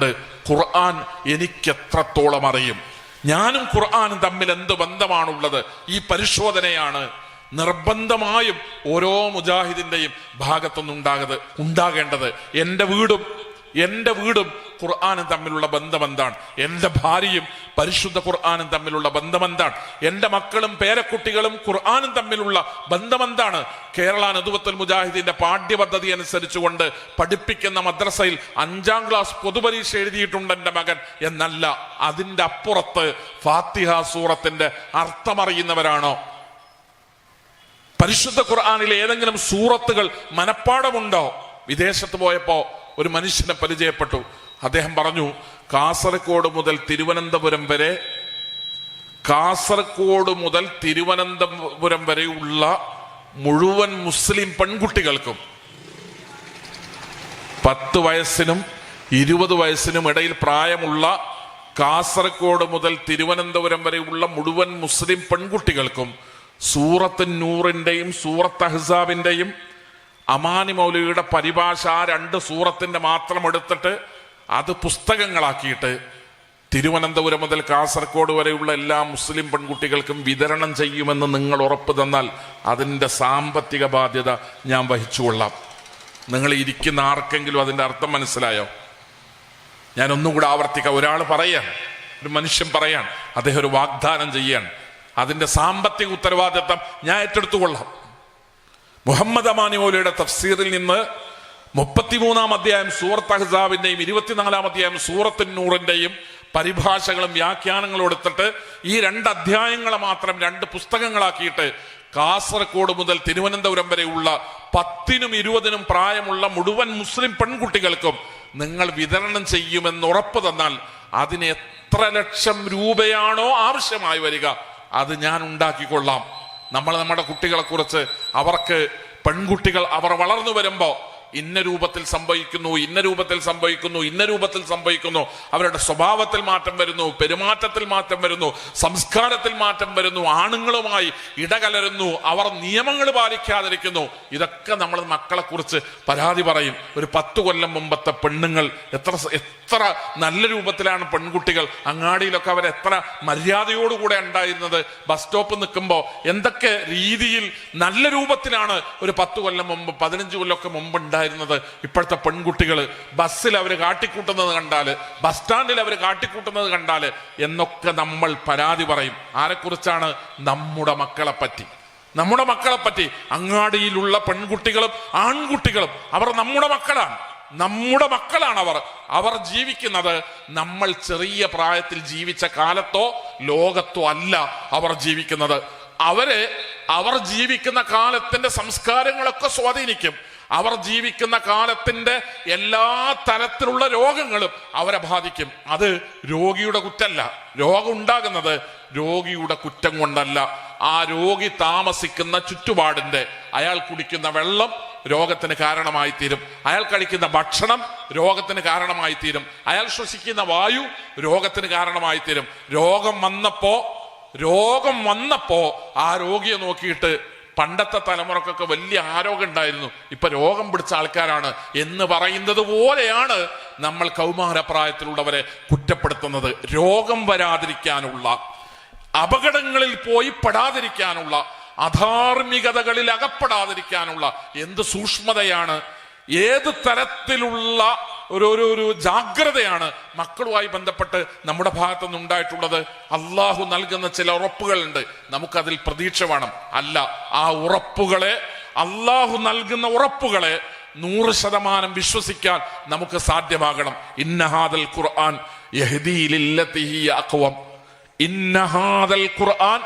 ഖുർആൻ എനിക്ക് എത്രത്തോളം അറിയും? ഞാനും ഖുർആാനും തമ്മിൽ എന്ത് ബന്ധമാണുള്ളത്? ഈ പരിശോധനയാണ് നിർബന്ധമായും ഓരോ മുജാഹിദിന്റെയും ഭാഗത്തുനിന്നുണ്ടാകത് ഉണ്ടാകേണ്ടത്. എന്റെ വീടും എന്റെ വീടും ഖുർആാനും തമ്മിലുള്ള ബന്ധം എന്താണ്? എന്റെ ഭാര്യയും പരിശുദ്ധ ഖുർആാനും തമ്മിലുള്ള ബന്ധം എന്താണ്? എന്റെ മക്കളും പേരക്കുട്ടികളും ഖുർആാനും തമ്മിലുള്ള ബന്ധം എന്താണ്? കേരള നദുവത്തുൽ മുജാഹിദിന്റെ പാഠ്യപദ്ധതി അനുസരിച്ചുകൊണ്ട് പഠിപ്പിക്കുന്ന മദ്രസയിൽ അഞ്ചാം ക്ലാസ് പൊതുപരീക്ഷ എഴുതിയിട്ടുണ്ട് എന്റെ മകൻ. എന്നല്ല അതിന്റെ അപ്പുറത്ത് ഫാത്തിഹ സൂറത്തിന്റെ അർത്ഥമറിയുന്നവരാണോ? പരിശുദ്ധ ഖുർആാനിലെ ഏതെങ്കിലും സൂറത്തുകൾ മനഃപ്പാടമുണ്ടോ വിദേശത്ത് പോയപ്പോ ഒരു മനുഷ്യനെ പരിചയപ്പെട്ടു. അദ്ദേഹം പറഞ്ഞു കാസർഗോഡ് മുതൽ തിരുവനന്തപുരം വരെ കാസർഗോഡ് മുതൽ തിരുവനന്തപുരം വരെയുള്ള മുഴുവൻ മുസ്ലിം പെൺകുട്ടികൾക്കും പത്ത് വയസ്സിനും ഇരുപത് വയസ്സിനും ഇടയിൽ പ്രായമുള്ള കാസർഗോഡ് മുതൽ തിരുവനന്തപുരം വരെയുള്ള മുഴുവൻ മുസ്ലിം പെൺകുട്ടികൾക്കും സൂറത്ത് നൂറിന്റെയും സൂറത്ത് അഹ്സാബിന്റെയും അമാനി മൗലവിയുടെ പരിഭാഷ ആ രണ്ട് സൂറത്തിന്റെ മാത്രം എടുത്തിട്ട് അത് പുസ്തകങ്ങളാക്കിയിട്ട് തിരുവനന്തപുരം മുതൽ കാസർഗോഡ് വരെയുള്ള എല്ലാ മുസ്ലിം പെൺകുട്ടികൾക്കും വിതരണം ചെയ്യുമെന്ന് നിങ്ങൾ ഉറപ്പ് തന്നാൽ അതിന്റെ സാമ്പത്തിക ബാധ്യത ഞാൻ വഹിച്ചുകൊള്ളാം. നിങ്ങൾ ഇരിക്കുന്ന ആർക്കെങ്കിലും അതിന്റെ അർത്ഥം മനസ്സിലായോ? ഞാൻ ഒന്നുകൂടെ ആവർത്തിക്കാം. ഒരാൾ പറയാൻ ഒരു മനുഷ്യൻ പറയാൻ അദ്ദേഹം ഒരു വാഗ്ദാനം ചെയ്യാൻ അതിന്റെ സാമ്പത്തിക ഉത്തരവാദിത്തം ഞാൻ ഏറ്റെടുത്തുകൊള്ളാം. മുഹമ്മദ് അമാനി ഓലയുടെ തഫ്സീറിൽ നിന്ന് മുപ്പത്തിമൂന്നാം അധ്യായം സൂറത്ത് അഹ്സാബിന്റെയും ഇരുപത്തിനാലാം അധ്യായം സൂറത്ത് നൂറിന്റെയും പരിഭാഷകളും വ്യാഖ്യാനങ്ങളും എടുത്തിട്ട് ഈ രണ്ട് അധ്യായങ്ങളെ മാത്രം രണ്ട് പുസ്തകങ്ങളാക്കിയിട്ട് കാസർഗോഡ് മുതൽ തിരുവനന്തപുരം വരെയുള്ള പത്തിനും ഇരുപതിനും പ്രായമുള്ള മുഴുവൻ മുസ്ലിം പെൺകുട്ടികൾക്കും നിങ്ങൾ വിതരണം ചെയ്യുമെന്ന് ഉറപ്പ് തന്നാൽ അതിന് എത്ര ലക്ഷം രൂപയാണോ ആവശ്യമായി വരിക അത് ഞാൻ ഉണ്ടാക്കിക്കൊള്ളാം. നമ്മൾ നമ്മുടെ കുട്ടികളെ കുറിച്ച് അവർക്ക് പെൺകുട്ടികൾ അവർ വളർന്നു വരുമ്പോ ഇന്ന രൂപത്തിൽ സംഭവിക്കുന്നു ഇന്ന രൂപത്തിൽ സംഭവിക്കുന്നു ഇന്ന രൂപത്തിൽ സംഭവിക്കുന്നു. അവരുടെ സ്വഭാവത്തിൽ മാറ്റം വരുന്നു പെരുമാറ്റത്തിൽ മാറ്റം വരുന്നു സംസ്കാരത്തിൽ മാറ്റം വരുന്നു ആണുങ്ങളുമായി ഇടകലരുന്നു അവർ നിയമങ്ങൾ പാലിക്കാതിരിക്കുന്നു. ഇതൊക്കെ നമ്മൾ മക്കളെ കുറിച്ച് പരാതി പറയും. ഒരു പത്ത് കൊല്ലം മുമ്പത്തെ പെണ്ണുങ്ങൾ എത്ര എത്ര നല്ല രൂപത്തിലാണ് പെൺകുട്ടികൾ. അങ്ങാടിയിലൊക്കെ അവർ എത്ര മര്യാദയോടുകൂടെ ഉണ്ടായിരുന്നത്. ബസ് സ്റ്റോപ്പ് നിൽക്കുമ്പോൾ എന്തൊക്കെ രീതിയിൽ നല്ല രൂപത്തിലാണ് ഒരു പത്ത് കൊല്ലം മുമ്പ് പതിനഞ്ച് കൊല്ലമൊക്കെ മുമ്പ് ഉണ്ടായിരുന്നത്. ഇപ്പോഴത്തെ പെൺകുട്ടികൾ ബസ്സിൽ അവർ കാട്ടിക്കൂട്ടുന്നത് കണ്ടാൽ ബസ് സ്റ്റാൻഡിൽ അവർ കാട്ടിക്കൂട്ടുന്നത് കണ്ടാൽ എന്നൊക്കെ നമ്മൾ പരാതി പറയും. ആരെക്കുറിച്ചാണ്? നമ്മുടെ മക്കളെ പറ്റി. നമ്മുടെ മക്കളെ പറ്റി. അങ്ങാടിയിലുള്ള പെൺകുട്ടികളും ആൺകുട്ടികളും അവർ നമ്മുടെ മക്കളാണ്. നമ്മുടെ മക്കളാണ് അവർ. അവർ ജീവിക്കുന്നത് നമ്മൾ ചെറിയ പ്രായത്തിൽ ജീവിച്ച കാലത്തോ ലോകത്തോ അല്ല അവർ ജീവിക്കുന്നത്. അവരെ അവർ ജീവിക്കുന്ന കാലത്തിന്റെ സംസ്കാരങ്ങളൊക്കെ സ്വാധീനിക്കും. അവർ ജീവിക്കുന്ന കാലത്തിന്റെ എല്ലാ തരത്തിലുള്ള രോഗങ്ങളും അവരെ ബാധിക്കും. അത് രോഗിയുടെ കുറ്റല്ല. രോഗം ഉണ്ടാകുന്നത് രോഗിയുടെ കുറ്റം കൊണ്ടല്ല. ആ രോഗി താമസിക്കുന്ന ചുറ്റുപാടിന്റെ അയാൾ കുടിക്കുന്ന വെള്ളം രോഗത്തിന് കാരണമായി തീരും. അയാൾ കഴിക്കുന്ന ഭക്ഷണം രോഗത്തിന് കാരണമായി തീരും. അയാൾ ശ്വസിക്കുന്ന വായു രോഗത്തിന് കാരണമായി തീരും. രോഗം വന്നപ്പോ രോഗം വന്നപ്പോ ആ രോഗിയെ നോക്കിയിട്ട് പണ്ടത്തെ തലമുറക്കൊക്കെ വലിയ ആരോഗ്യം ഉണ്ടായിരുന്നു. ഇപ്പൊ രോഗം പിടിച്ച ആൾക്കാരാണ് എന്ന് പറയുന്നത് പോലെയാണ് നമ്മൾ കൗമാരപ്രായത്തിലുള്ളവരെ കുറ്റപ്പെടുത്തുന്നത്. രോഗം വരാതിരിക്കാനുള്ള അപകടങ്ങളിൽ പോയി പെടാതിരിക്കാനുള്ള അധാർമികതകളിൽ അകപ്പെടാതിരിക്കാനുള്ള എന്ത് സൂക്ഷ്മതയാണ്? ഏത് തരത്തിലുള്ള ഒരു ഒരു ഒരു ജാഗ്രതയാണ് മക്കളുമായി ബന്ധപ്പെട്ട് നമ്മുടെ ഭാഗത്തുനിന്ന് ഉണ്ടായിട്ടുള്ളത്. അള്ളാഹു നൽകുന്ന ചില ഉറപ്പുകളുണ്ട്. നമുക്കതിൽ പ്രതീക്ഷ വേണം. അല്ല ആ ഉറപ്പുകളെ അള്ളാഹു നൽകുന്ന ഉറപ്പുകളെ നൂറ് ശതമാനം വിശ്വസിക്കാൻ നമുക്ക് സാധ്യമാകണം. ഇന്നഹാദൽ ഖുർആൻ ഇന്നഹാദൽ ഖുർആൻ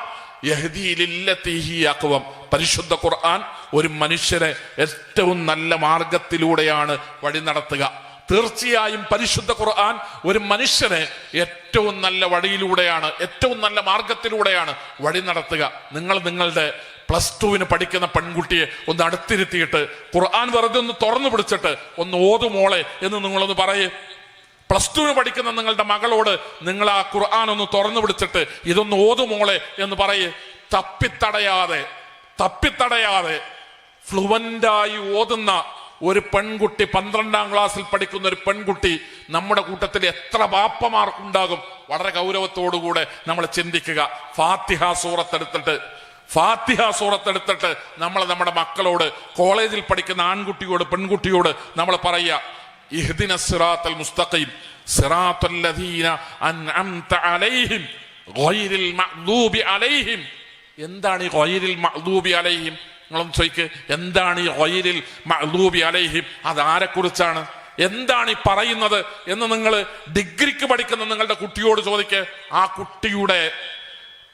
പരിശുദ്ധ ഖുർആൻ ഒരു മനുഷ്യനെ ഏറ്റവും നല്ല മാർഗത്തിലൂടെയാണ് വഴി നടത്തുക. തീർച്ചയായും പരിശുദ്ധ ഖുർആൻ ഒരു മനുഷ്യനെ ഏറ്റവും നല്ല വഴിയിലൂടെയാണ് ഏറ്റവും നല്ല മാർഗത്തിലൂടെയാണ് വഴി നടത്തുക. നിങ്ങൾ നിങ്ങളുടെ പ്ലസ് ടുവിന് പഠിക്കുന്ന പെൺകുട്ടിയെ ഒന്ന് അടുത്തിരുത്തിയിട്ട് ഖുർആൻ വെറുതെ ഒന്ന് തുറന്നു പിടിച്ചിട്ട് ഒന്ന് ഓതുമോളെ എന്ന് നിങ്ങളൊന്ന് പറയേ. പ്ലസ് ടുവിന് പഠിക്കുന്ന നിങ്ങളുടെ മകളോട് നിങ്ങൾ ആ ഖുർആൻ ഒന്ന് തുറന്നു പിടിച്ചിട്ട് ഇതൊന്ന് ഓതുമോളെ എന്ന് പറയേ. തപ്പിത്തടയാതെ തപ്പിത്തടയാതെ ഫ്ലുവന്റായി ഓതുന്ന ഒരു പെൺകുട്ടി പന്ത്രണ്ടാം ക്ലാസ്സിൽ പഠിക്കുന്ന ഒരു പെൺകുട്ടി നമ്മുടെ കൂട്ടത്തിൽ എത്ര ബാപ്പമാർക്കുണ്ടാകും? വളരെ ഗൗരവത്തോടുകൂടെ നമ്മൾ ചിന്തിക്കുക. ഫാത്തിഹ സൂറത്തെടുത്തിട്ട് ഫാത്തിഹ സൂറത്തെടുത്തിട്ട് നമ്മൾ നമ്മുടെ മക്കളോട് കോളേജിൽ പഠിക്കുന്ന ആൺകുട്ടിയോട് പെൺകുട്ടിയോട് നമ്മൾ പറയുക ഇഹ്ദിന സിറാത്തൽ മുസ്തഖീം സിറാത്തൽ അൻഅംത അലൈഹിം ഗൈറിൽ മഗ്ദൂബി അലൈഹിം. എന്താണ് ഈ ഗൈറിൽ മഗ്ദൂബി അലൈഹിം? നിങ്ങളൊന്ന് ചോദിക്ക് എന്താണ് ഈ ഒയിലിൽ മഗ്ദൂബി അലൈഹിം? അത് ആരെക്കുറിച്ചാണ്? എന്താണ് ഈ പറയുന്നത് എന്ന് നിങ്ങൾ ഡിഗ്രിക്ക് പഠിക്കുന്ന നിങ്ങളുടെ കുട്ടിയോട് ചോദിക്ക്. ആ കുട്ടിയുടെ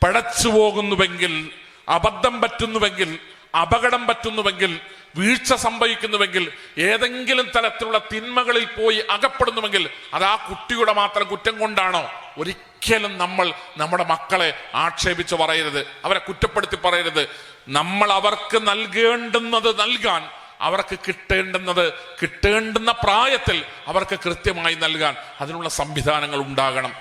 പഴച്ചു പോകുന്നുവെങ്കിൽ അബദ്ധം പറ്റുന്നുവെങ്കിൽ അപകടം പറ്റുന്നുവെങ്കിൽ വീഴ്ച സംഭവിക്കുന്നുവെങ്കിൽ ഏതെങ്കിലും തരത്തിലുള്ള തിന്മകളിൽ പോയി അകപ്പെടുന്നുവെങ്കിൽ അത് ആ കുട്ടിയുടെ മാത്രം കുറ്റം കൊണ്ടാണോ? ഒരിക്കലും നമ്മൾ നമ്മുടെ മക്കളെ ആക്ഷേപിച്ച് പറയരുത്. അവരെ കുറ്റപ്പെടുത്തി പറയരുത്. നമ്മൾ അവർക്ക് നൽകേണ്ടുന്നത് നൽകാൻ അവർക്ക് കിട്ടേണ്ടുന്നത് കിട്ടേണ്ടുന്ന പ്രായത്തിൽ അവർക്ക് കൃത്യമായി നൽകാൻ അതിനുള്ള സംവിധാനങ്ങൾ ഉണ്ടാകണം.